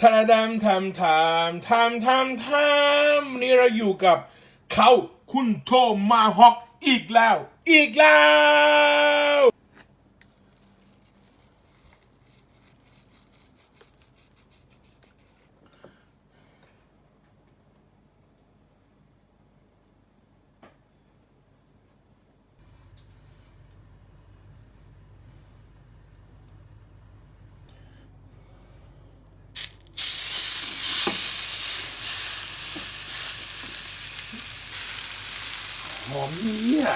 ทาดามทำทำทำทำทำนี่เราอยู่กับเขาคุณโทมาฮอกอีกแล้ว อีกแล้ว หอมเนี่ย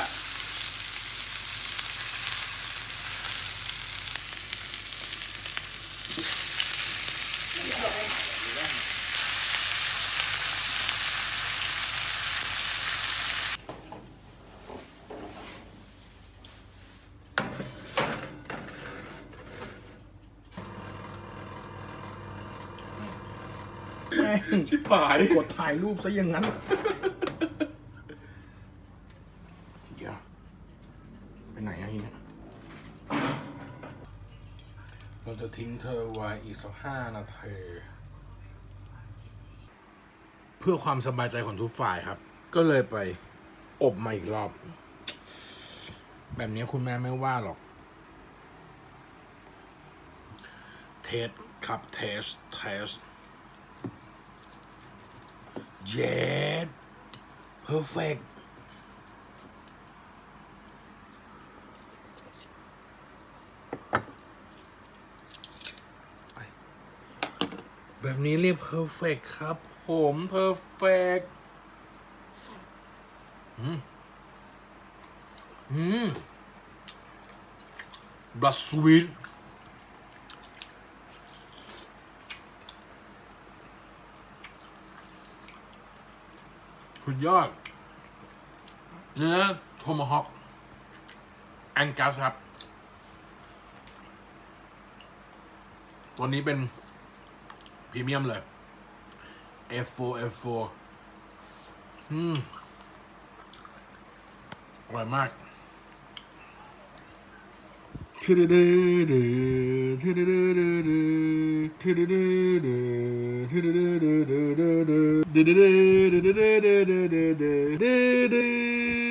ชิบหาย กดถ่ายรูปซะอย่างนั้น เดี๋ยว ไหนอะเฮียเราจะทิ้งเธอไว้อีกสักห้านาทีเพื่อความสบายใจของทุกฝ่ายครับ ก็เลยไปอบมาอีกรอบ แบบนี้คุณแม่ไม่ว่าหรอก เทสครับเทสเทสเย็ดเพอร์เฟก แบบนี้เรียกเพอร์เฟกครับ ผมเพอร์เฟกอืม อืมบลัชสวีทสุดยอดเนื้อโทมฮอคแอนกัสครับ ตัวนี้เป็น พรีเมียมเลย F4 F4 อืมอร่อยมากทืดดืดทืดดืดทืดดืดทืดดืดทืดดืดทืดดืดทืดดืด